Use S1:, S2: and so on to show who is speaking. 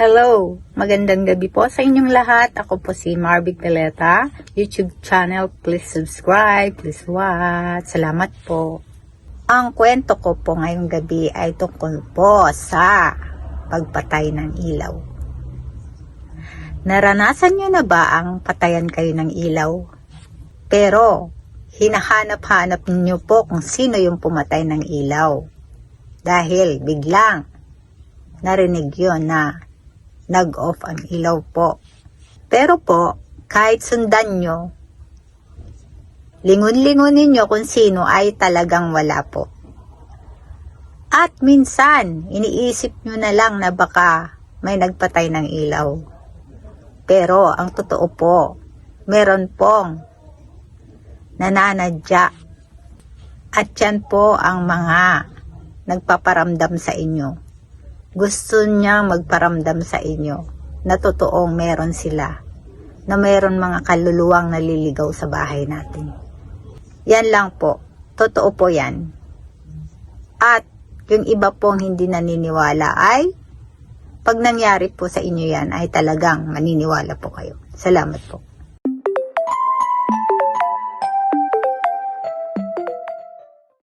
S1: Hello! Magandang gabi po sa inyong lahat. Ako po si Marvic Deleta. YouTube channel, please subscribe, please watch. Salamat po. Ang kwento ko po ngayong gabi ay tungkol po sa pagpatay ng ilaw. Naranasan nyo na ba ang patayan kayo ng ilaw? Pero, hinahanap-hanap niyo po kung sino yung pumatay ng ilaw. Dahil biglang narinig yun na nag-off ang ilaw po. Pero po, kahit sundan nyo, lingun-lingunin nyo kung sino ay talagang wala po. At minsan, iniisip nyo na lang na baka may nagpatay ng ilaw. Pero ang totoo po, meron pong nananadya. At yan po ang mga nagpaparamdam sa inyo gusto niya magparamdam sa inyo na totoong meron sila, na meron mga kaluluwang naliligaw sa bahay natin. Yan lang po. Totoo po yan. At yung iba pong hindi naniniwala ay pag nangyari po sa inyo yan ay talagang maniniwala po kayo. Salamat po.